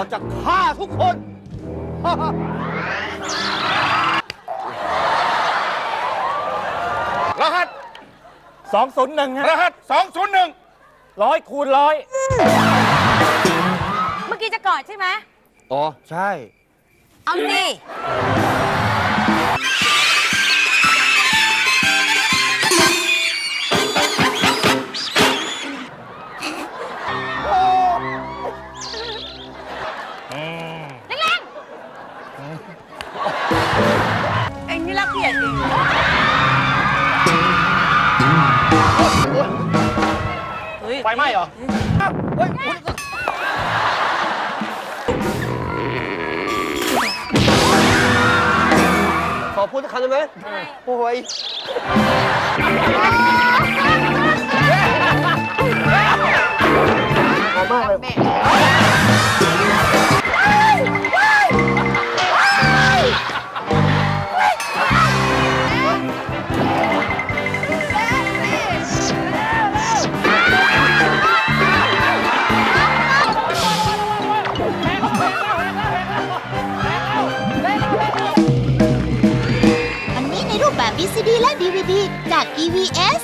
เราจะฆ่าทุกคน รหัส 201ฮะรหัส 201 ร้อยคูณร้อยเมื่อกี้จะกอดใช่ไหม อ๋อ ใช่ เอาสิ เอ็งนี่รักเกียรติจริงไฟไหม้เหรอขอพูดสักคำได้ไหมโอ้ย อันนี้ในรูปแบบ VCD และ DVD จาก EVS